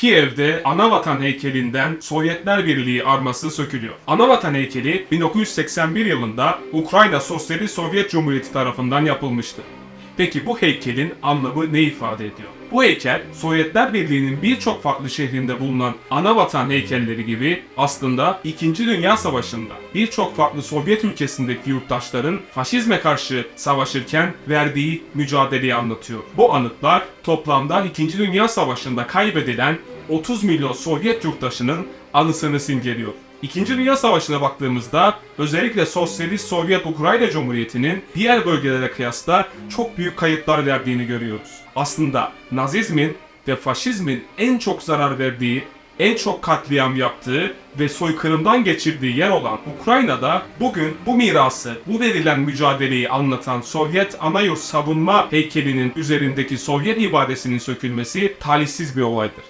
Kiev'de Anavatan heykelinden Sovyetler Birliği arması sökülüyor. Anavatan heykeli 1981 yılında Ukrayna Sosyalist Sovyet Cumhuriyeti tarafından yapılmıştı. Peki bu heykelin anlamı ne ifade ediyor? Bu heykel Sovyetler Birliği'nin birçok farklı şehrinde bulunan ana vatan heykelleri gibi aslında 2. Dünya Savaşı'nda birçok farklı Sovyet ülkesindeki yurttaşların faşizme karşı savaşırken verdiği mücadeleyi anlatıyor. Bu anıtlar toplamda 2. Dünya Savaşı'nda kaybedilen 30 milyon Sovyet yurttaşının anısını simgeliyor. İkinci Dünya Savaşı'na baktığımızda özellikle Sosyalist Sovyet Ukrayna Cumhuriyeti'nin diğer bölgelere kıyasla çok büyük kayıplar verdiğini görüyoruz. Aslında Nazizmin ve Faşizmin en çok zarar verdiği, en çok katliam yaptığı ve soykırımdan geçirdiği yer olan Ukrayna'da bugün bu mirası, bu verilen mücadeleyi anlatan Sovyet Anayurt Savunma heykelinin üzerindeki Sovyet ibadesinin sökülmesi talihsiz bir olaydır.